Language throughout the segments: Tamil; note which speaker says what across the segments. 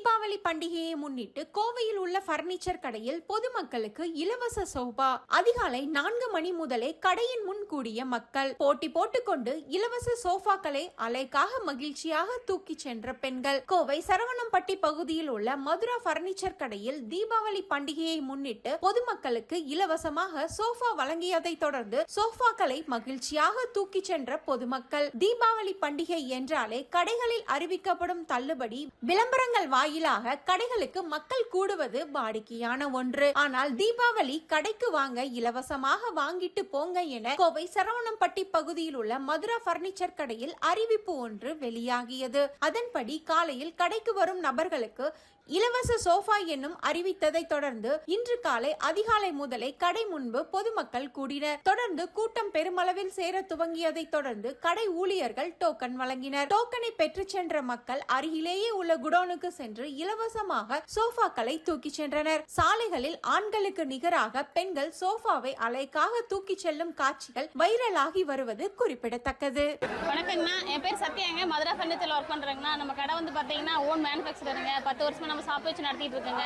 Speaker 1: பண்டிகையை முன்னிட்டு கோவையில் உள்ள பர்னிச்சர் கடையில் பொதுமக்களுக்கு இலவச சோபா. அதிகாலை நான்கு மணி முதலே கடையின் முன் கூடிய மக்கள் போட்டி போட்டுக்கொண்டு இலவச சோஃபாக்களை அலைக்காக மகிழ்ச்சியாக தூக்கி சென்ற பெண்கள். கோவை சரவணம்பட்டி பகுதியில் உள்ள மதுரா பர்னிச்சர் கடையில் தீபாவளி பண்டிகையை முன்னிட்டு பொதுமக்களுக்கு இலவசமாக சோஃபா வழங்கியதை தொடர்ந்து சோஃபாக்களை மகிழ்ச்சியாக தூக்கி சென்ற பொதுமக்கள். தீபாவளி பண்டிகை என்றாலே கடைகளில் அறிவிக்கப்படும் தள்ளுபடி விளம்பரங்கள் வாயிலாக கடைகளுக்கு மக்கள் கூடுவது வாடிக்கையான ஒன்று. ஆனால் தீபாவளி கடைக்கு வாங்க இலவசமாக வாங்கிட்டு போங்க என கோவை சரவணம்பட்டி பகுதியில் உள்ள மதுரா பர்னிச்சர் கடையில் அறிவிப்பு ஒன்று வெளியாகியது. அதன்படி காலையில் கடைக்கு வரும் நபர்களுக்கு இலவச சோஃபா என்னும் அறிவித்ததை தொடர்ந்து இன்று காலை அதிகாலை முதலே கடை முன்பு பொதுமக்கள் கூடினர். தொடர்ந்து கூட்டம் பெருமளவில் சேர துவங்கியதை தொடர்ந்து கடை ஊழியர்கள் டோக்கன் வழங்கினர். டோக்கனை பெற்று சென்ற மக்கள் அருகிலேயே உள்ள குடோனுக்கு சென்று இலவசமாக சோஃபாக்களை தூக்கிச் சென்றனர். சாலைகளில் ஆண்களுக்கு நிகராக பெண்கள் சோஃபாவை அலைக்காக தூக்கிச் செல்லும் காட்சிகள் வைரலாகி வருவது குறிப்பிடத்தக்கது.
Speaker 2: வணக்கங்கண்ணா என் பேர் சத்யாங்க. மதுரை ஃபர்னிச்சரில் ஒர்க் பண்ணுறேங்கண்ணா நம்ம கடை வந்து பார்த்தீங்கன்னா ஓன் மேனுஃபேக்சருங்க பத்து வருஷமா நம்ம ஷாப் வச்சு நடத்திட்டு இருக்கோங்க.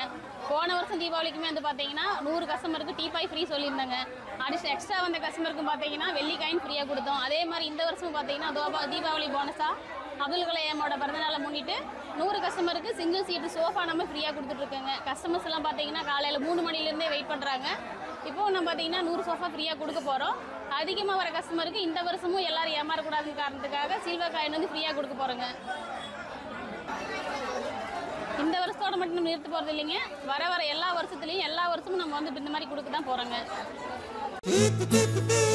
Speaker 2: போன வருஷம் தீபாவளிக்குமே வந்து பார்த்தீங்கன்னா நூறு கஸ்டமருக்கு டீ பாய் ஃப்ரீ சொல்லியிருந்தாங்க. அடிச்சு எக்ஸ்ட்ரா வந்த கஸ்டமருக்கும் பார்த்தீங்கன்னா வெள்ளி காயின் ஃப்ரீயாக கொடுத்தோம். அதே மாதிரி இந்த வருஷம் பார்த்தீங்கன்னா தோபா தீபாவளி போனஸாக அப்துல் கலையமோட பிறந்தநாளை முன்னிட்டு நூறு கஸ்டமருக்கு சிங்கிள் சீட்டு சோஃபா நம்ம ஃப்ரீயாக கொடுத்துட்ருக்கோங்க. கஸ்டமர்ஸ் எல்லாம் பார்த்தீங்கன்னா காலையில் மூணு மணிலேருந்தே வெயிட் பண்ணுறாங்க இப்போ நம்ம பார்த்தீங்கன்னா நூறு சோஃபா ஃப்ரீயாக கொடுக்க போகிறோம் அதிகமாக வர கஸ்டமருக்கு இந்த வருஷமும் எல்லோரும் ஏமாறக்கூடாதுன்னு காரணத்துக்காக சில்வர் காயின் வந்து ஃப்ரீயாக கொடுக்க போகிறோங்க இந்த வருஷத்தோட மட்டும் நம்ம நிறுத்த போகிறது இல்லைங்க. வர வர எல்லா வருஷத்துலையும் எல்லா வருஷமும் நம்ம வந்து இந்த மாதிரி கொடுக்க தான் போகிறோங்க